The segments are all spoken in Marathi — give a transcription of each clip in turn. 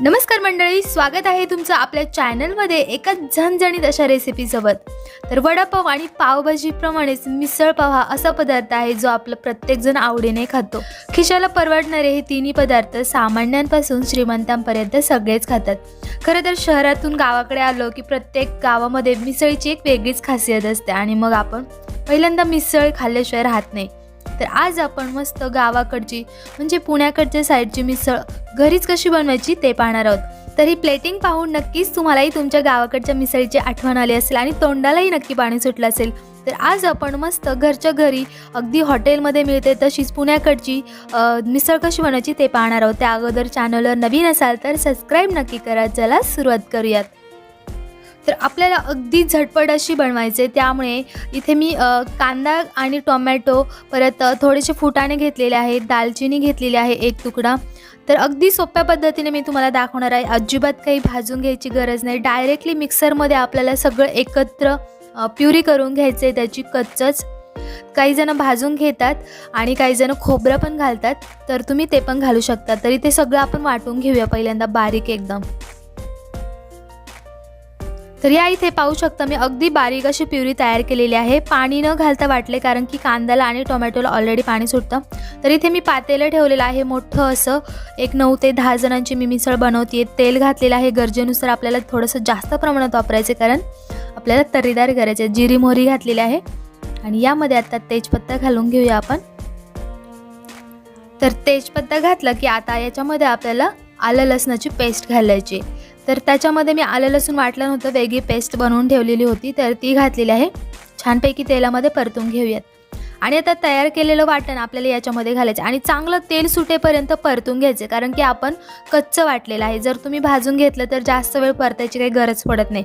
नमस्कार मंडळी स्वागत आहे तुमचं आपल्या चॅनलमध्ये एका झणझणीत अशा रेसिपीसोबत. तर वडापाव आणि पावभाजीप्रमाणेच मिसळपाव हा असा पदार्थ आहे जो आपलं प्रत्येकजण आवडीने खातो. खिशाला परवडणारे हे तिन्ही पदार्थ सामान्यांपासून श्रीमंतांपर्यंत सगळेच खातात. खरं तर शहरातून गावाकडे आलो की प्रत्येक गावामध्ये मिसळीची एक वेगळीच खासियत असते आणि मग आपण पहिल्यांदा मिसळ खाल्ल्याशिवाय राहत नाही. तर आज आपण मस्त गावाकडची म्हणजे पुण्याकडच्या साईडची मिसळ घरीच कशी बनवायची ते पाहणार आहोत. तर ही प्लेटिंग पाहून नक्कीच तुम्हालाही तुमच्या गावाकडच्या मिसळीची आठवण आली असेल आणि तोंडालाही नक्की पाणी सुटलं असेल. तर आज आपण मस्त घरच्या घरी अगदी हॉटेलमध्ये मिळते तशीच पुण्याकडची मिसळ कशी बनवायची ते पाहणार आहोत. त्या अगोदर चॅनलवर नवीन असाल तर सबस्क्राईब नक्की करा. चला सुरुवात करूयात. तर आपल्याला अगदी झटपट अशी बनवायचे. त्यामुळे इथे मी कांदा आणि टोमॅटो परत थोडेसे फुटाणे घेतलेले आहेत. दालचिनी घेतलेली आहे एक तुकडा. तर अगदी सोप्या पद्धतीने मी तुम्हाला दाखवणार आहे. अजिबात काही भाजून घ्यायची गरज नाही. डायरेक्टली मिक्सरमध्ये आपल्याला सगळं एकत्र प्युरी करून घ्यायचं आहे त्याची कच्चच. काही जण भाजून घेतात आणि काही जण खोबरं पण घालतात. तर तुम्ही ते पण घालू शकता. तरी ते सगळं आपण वाटून घेऊया पहिल्यांदा बारीक एकदम. तर या इथे पाहू शकता मी अगदी बारीक अशी प्युरी तयार केलेली आहे. पाणी न घालता वाटले कारण की कांद्याला आणि टोमॅटोला ऑलरेडी पाणी सुटतं. तर इथे मी पातेलं ठेवलेलं आहे. मोठं असं एक नऊ ते दहा जणांची मी मिसळ बनवते. तेल घातलेलं आहे. गरजेनुसार आपल्याला थोडंसं जास्त प्रमाणात वापरायचे कारण आपल्याला तर्रीदार करायचे जिरी मोहरी घातलेली आहे. आणि यामध्ये आता तेजपत्ता घालून घेऊया आपण. तर तेजपत्ता घातला की आता याच्यामध्ये आपल्याला आलं लसणाची पेस्ट घालायची तर त्याच्यामध्ये मी आलं लसूण वाटलं नव्हतं वेगळी पेस्ट बनवून ठेवलेली होती तर ती घातलेली आहे. छानपैकी तेलामध्ये परतून घेऊयात. आणि आता तयार केलेलं वाटण आपल्याला याच्यामध्ये घालायचं आणि चांगलं तेल सुटेपर्यंत परतून घ्यायचे कारण की आपण कच्चं वाटलेलं आहे. जर तुम्ही भाजून घेतलं तर जास्त वेळ परतायची काही गरज पडत नाही.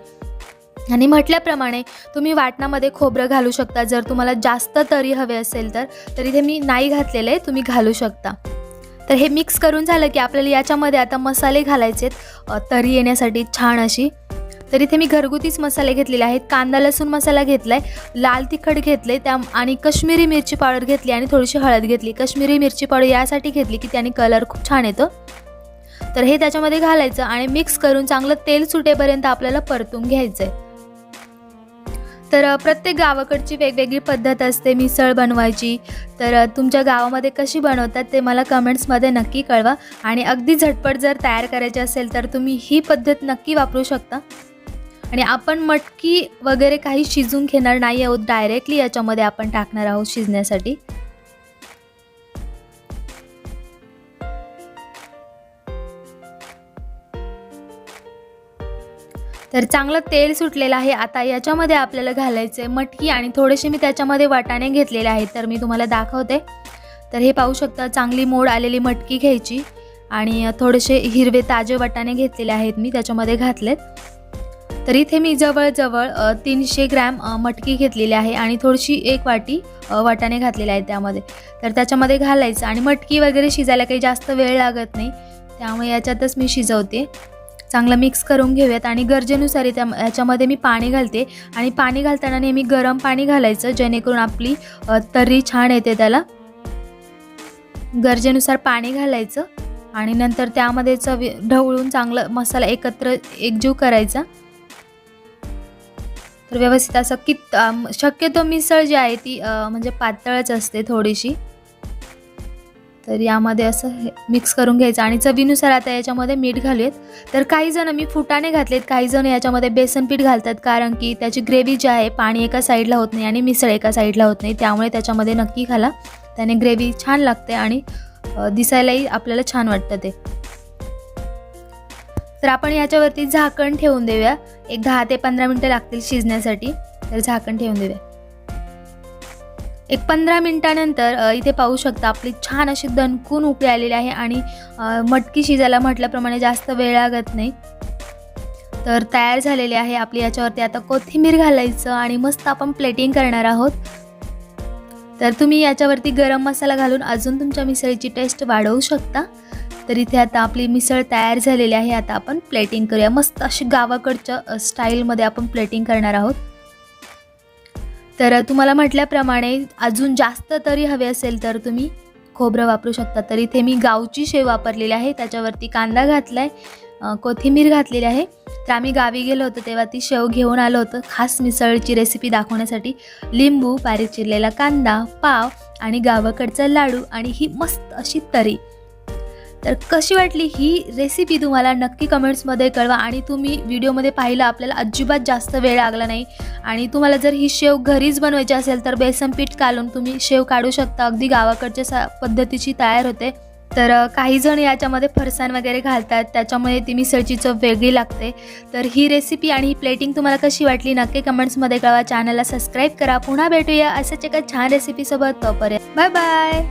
आणि म्हटल्याप्रमाणे तुम्ही वाटणामध्ये खोबरं घालू शकता. जर तुम्हाला जास्त तरी हवे असेल तर तर इथे मी नाही घातलेलं आहे तुम्ही घालू शकता. तर हे मिक्स करून झालं की आपल्याला याच्यामध्ये आता मसाले घालायचे आहेत तरी येण्यासाठी छान अशी. तर इथे मी घरगुतीच मसाले घेतलेले आहेत. कांदा लसूण मसाला घेतला आहे लाल तिखट घेतले त्या आणि कश्मीरी मिरची पावडर घेतली आणि थोडीशी हळद घेतली. कश्मीरी मिरची पावडर यासाठी घेतली की त्याने कलर खूप छान येतो. तर हे त्याच्यामध्ये घालायचं आणि मिक्स करून चांगलं तेल सुटेपर्यंत आपल्याला परतून घ्यायचं आहे तर प्रत्येक गावाकडची वेगवेगळी पद्धत असते. मिसळ बनवायची. तर तुमच्या गावामध्ये कशी बनवतात ते मला कमेंट्समध्ये नक्की कळवा. आणि अगदी झटपट जर तयार करायची असेल तर तुम्ही ही पद्धत नक्की वापरू शकता. आणि आपण मटकी वगैरे काही शिजून घेणार नाही आहोत डायरेक्टली याच्यामध्ये आपण टाकणार आहोत शिजण्यासाठी. तर चांगलं तेल सुटलेलं आहे. आता याच्यामध्ये आपल्याला घालायचं आहे मटकी आणि थोडेसे मी त्याच्यामध्ये वाटाणे घेतलेले आहेत. तर मी तुम्हाला दाखवते. तर हे पाहू शकता चांगली मोड आलेली मटकी घ्यायची. आणि थोडेसे हिरवे ताजे वाटाणे घेतलेले आहेत मी त्याच्यामध्ये घातलेत. तर इथे मी जवळजवळ तीनशे ग्रॅम मटकी घेतलेली आहे आणि थोडीशी एक वाटी वाटाणे घातलेले आहेत त्यामध्ये. तर त्याच्यामध्ये घालायचं. आणि मटकी वगैरे शिजायला काही जास्त वेळ लागत नाही. त्यामुळे याच्यातच मी शिजवते. चांगलं मिक्स करून घेऊयात. आणि गरजेनुसार त्या याच्यामध्ये मी पाणी घालते. आणि पाणी घालताना नेहमी गरम पाणी घालायचं जेणेकरून आपली तर्री छान येते त्याला. गरजेनुसार पाणी घालायचं. आणि नंतर त्यामध्ये चवी ढवळून चांगलं मसाला एकत्र एकजीव करायचा. तर व्यवस्थित असं कित शक्यतो मिसळ जी आहे ती म्हणजे पातळच असते थोडीशी. तर यामध्ये असं मिक्स करून घ्यायचं. आणि चवीनुसार आता याच्यामध्ये मीठ घालूयात. तर काही जण मी फुटाणे घातलेत काही जण याच्यामध्ये बेसन पीठ घालतात कारण की त्याची ग्रेव्ही जी आहे पाणी एका साईडला होत नाही आणि मिसळ एका साईडला होत नाही. त्यामुळे त्याच्यामध्ये नक्की घाला. त्याने ग्रेव्ही छान लागते आणि दिसायलाही आपल्याला छान वाटतं ते. तर आपण याच्यावरती झाकण ठेवून देऊया. एक दहा ते पंधरा मिनटं लागतील शिजण्यासाठी. तर झाकण ठेवून देऊया. एक पंधरा मिनटानंतर इथे पाहू शकता आपली छान अशी दणकून उकळी आलेली आहे आणि मटकी शिजायला म्हटल्याप्रमाणे जास्त वेळ लागत नाही. तर तयार झालेली आहे आपली याच्यावरती आता कोथिंबीर घालायचं आणि मस्त आपण प्लेटिंग करणार आहोत. तर तुम्ही याच्यावरती गरम मसाला घालून अजून तुमच्या मिसळीची टेस्ट वाढवू शकता. तर इथे आता आपली मिसळ तयार झालेली आहे आता आपण प्लेटिंग करूया. मस्त अशी गावाकडच्या स्टाईलमध्ये आपण प्लेटिंग करणार आहोत. तर तुम्हाला म्हटल्याप्रमाणे अजून जास्त तरी हवे असेल तर तुम्ही खोबरं वापरू शकता. तर इथे मी गावची शेव वापरलेली आहे. त्याच्यावरती कांदा घातला आहे कोथिंबीर घातलेली आहे. तर आम्ही गावी गेलो होतो तेव्हा ती शेव घेऊन आलो होतो. खास मिसळची रेसिपी दाखवण्यासाठी लिंबू बारीक चिरलेला कांदा पाव आणि गावाकडचा लाडू आणि ही मस्त अशी तरी. तर कशी वाटली ही रेसिपी तुम्हाला नक्की कमेंट्समध्ये कळवा आणि तुम्ही व्हिडिओमध्ये पाहिलं आपल्याला अजिबात जास्त वेळ लागला नाही. आणि तुम्हाला जर ही शेव घरीच बनवायची असेल तर बेसन पीठ घालून तुम्ही शेव काढू शकता. अगदी गावाकडच्या सा पद्धतीची तयार होते. तर काही जण याच्यामध्ये फरसाण वगैरे घालतात. त्याच्यामुळे ती मिसळची चव वेगळी लागते. तर ही रेसिपी आणि ही प्लेटिंग तुम्हाला कशी वाटली नक्की कमेंट्समध्ये कळवा. चॅनलला सबस्क्राईब करा. पुन्हा भेटूया अशाच एका छान रेसिपीसोबत तोपर्यंत बाय बाय